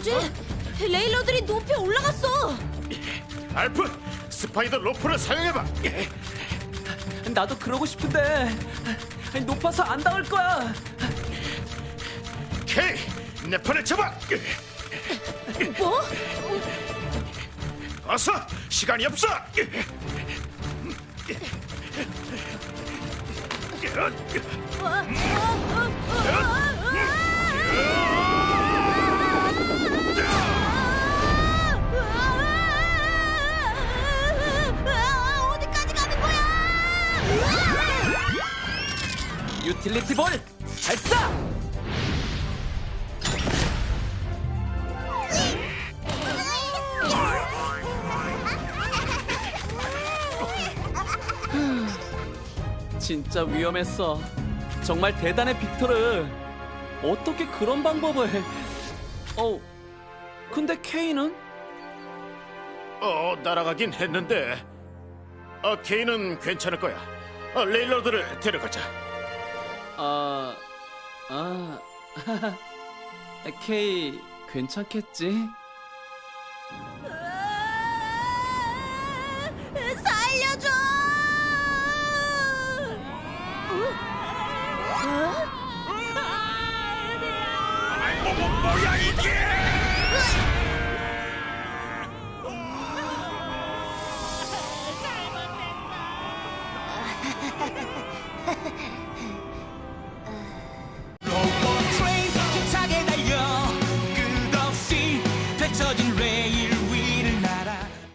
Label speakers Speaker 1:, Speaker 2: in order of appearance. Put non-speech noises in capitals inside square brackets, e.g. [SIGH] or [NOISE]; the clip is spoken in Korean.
Speaker 1: 어쩌지? 레일러들이 높이 올라갔어.
Speaker 2: 알프, 스파이더 로프를 사용해봐.
Speaker 3: 나도 그러고 싶은데 높아서 안 닿을 거야.
Speaker 2: 케이, 내 팔을 잡아.
Speaker 1: 뭐?
Speaker 2: 어서, 시간이 없어.
Speaker 1: 어
Speaker 3: 유틸리티 볼 발사! [LAUGHS] 진짜 위험했어. 정말 대단해 빅토르. 어떻게 그런 방법을? 어, 근데 케이는?
Speaker 2: 어, 날아가긴 했는데. 어, 케이는 괜찮을 거야. 어, 레일러들을 데려가자.
Speaker 3: 아, 아, [LAUGHS] 케이 괜찮겠지?
Speaker 1: 살려줘!
Speaker 2: 뭐, 뭐, 뭐야 이게? Trojan rain.